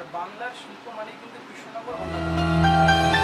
আর বাংলার শিল্প মানে কিন্তু কৃষ্ণনগর।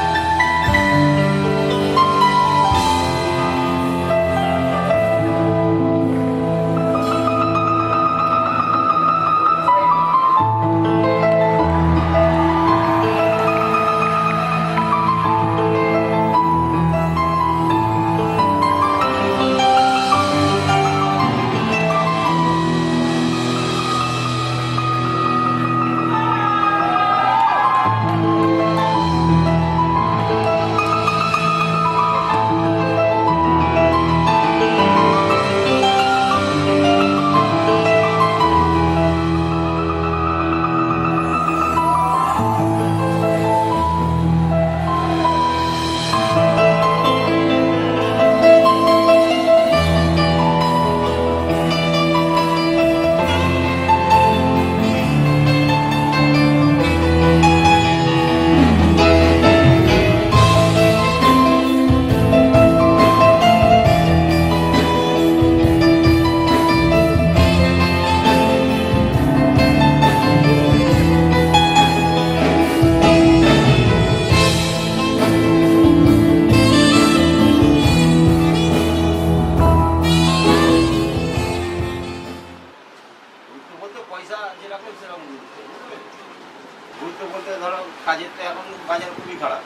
গুরুত্ব বলতে ধরো কাজের তো এখন বাজার খুবই খারাপ।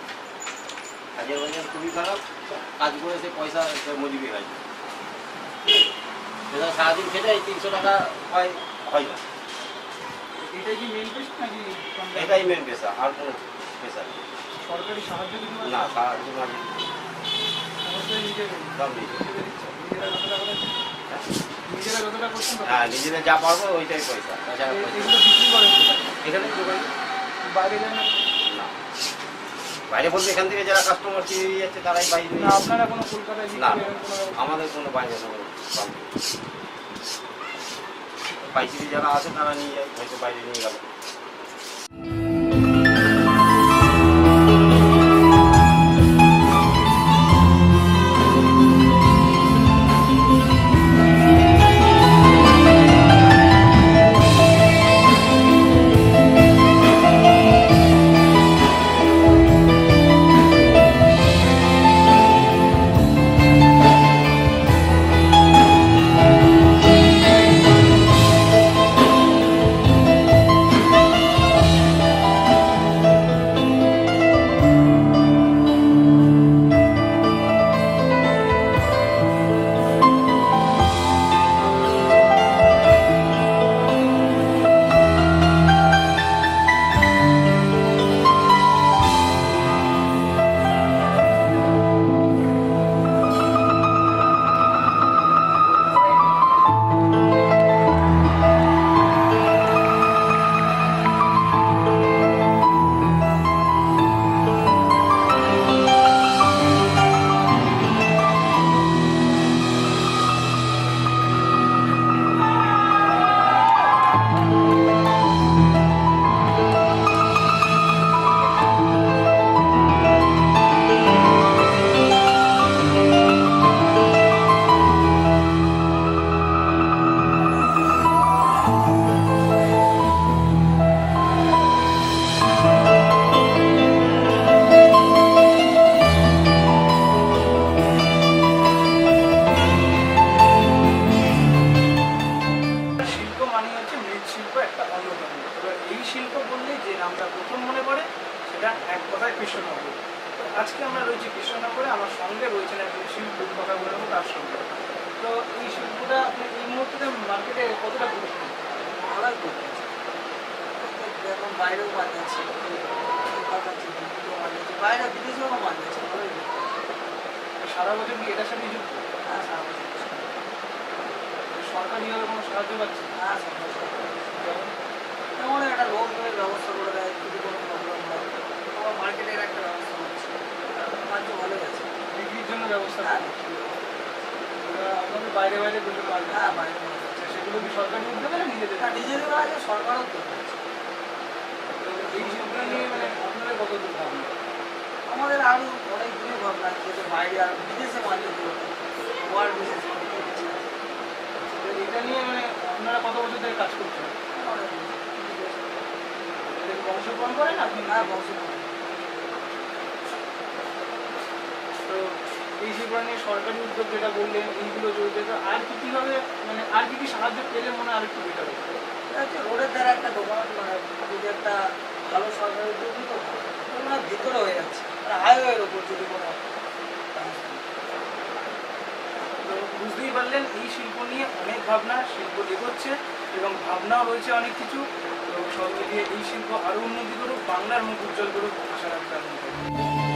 কাজের বাজার খুবই খারাপ কাজ করে সে পয়সা মজুরি হয়। সেটা সারাদিন খেটে তিনশো টাকা হয় হয় না। এটা কি নাকি এটাই মেন পেশা আর কোনো পেশা সরকারি সাহায্য না সাহায্য না নিজেরা হ্যাঁ। হ্যাঁ, যা পারব ওইটাই পয়সা এখানে বাইরে যান না? না বাইরে বলতে এখান থেকে যারা কাস্টমার কিনে নিয়ে যাচ্ছে তারাই বাইরে না আপনারা কোনো কলকাতায় না আমাদের কোনো বাইরে পাইকারি যারা আছে তারা নিয়ে যায় হয়তো বাইরে নিয়ে গেল মৃৎশিল্প একটা অন্যতম এবার এই শিল্প বললেই যে নামটা প্রথম মনে পড়ে সেটা এক কথায় কৃষ্ণনগর। তো আজকে আমরা রয়েছি কৃষ্ণনগরে আমার সঙ্গে রয়েছেন একজন শিল্পী কথা বলব তার সঙ্গে। তো এই শিল্পটা আপনি এই মুহূর্তে মার্কেটে কতটা গুরুত্ব ভালোই করতেছে এখন বাইরেও বাজাচ্ছে বাইরে বিদেশেও ভালোই সারা বছর কি এটার সাথে যুক্ত? হ্যাঁ সারা বছর। সরকারিভাবে কোনো সাহায্য পাচ্ছে হ্যাঁ সব বছর। যেমন একটা লোন টোনের ব্যবস্থা করে দেয় যদি কোনো প্রবলেম হয় তোমার মার্কেটের একটা ব্যবস্থা হচ্ছে বাণিজ্য ভালোই আছে। বিক্রির জন্য ব্যবস্থা হ্যাঁ আপনাদের বাইরে বাইরে দুটো পারবে হ্যাঁ বাইরে। আচ্ছা, সেগুলো কি সরকারি উদ্যোগে না নিজেদের? হ্যাঁ নিজেদের আছে সরকারও করতে তো এই শিল্পটা নিয়ে মানে আপনাদের কত দূর ভাবনা? আমাদের আরও অনেক দূরে ভাবনা আছে যে বাইরে আর বিদেশে বাণিজ্য করতে ওয়ার্ল্ড বিজনেস করতে ইচ্ছে আছে। তো এটা নিয়ে মানে আপনারা কত বছর ধরে কাজ করছেন অনেক বিদেশ। এদের অংশগ্রহণ করেন আপনি হ্যাঁ বংশ তো এই শিল্পটা নিয়ে সরকারি উদ্যোগ যেটা বললেন এইগুলো চলছে তো আর কি কীভাবে মানে আর কি কি সাহায্য পেলে মনে হয় আর একটু বেটার হতো রোডের দ্বারা একটা দোকান মানে যদি একটা ভালো সরকারি উদ্যোগ ওগুলো ভিতরে হয়ে যাচ্ছে আর হাইওয়ের ওপর যদি কোনো তো বুঝতেই পারলেন এই শিল্প নিয়ে অনেক ভাবনা শিল্প এগোচ্ছে এবং ভাবনাও রয়েছে অনেক কিছু। তো সব মিলিয়ে এই শিল্প আরও উন্নতি করুক বাংলার মুখ উজ্জ্বল করুক আশা রাখতে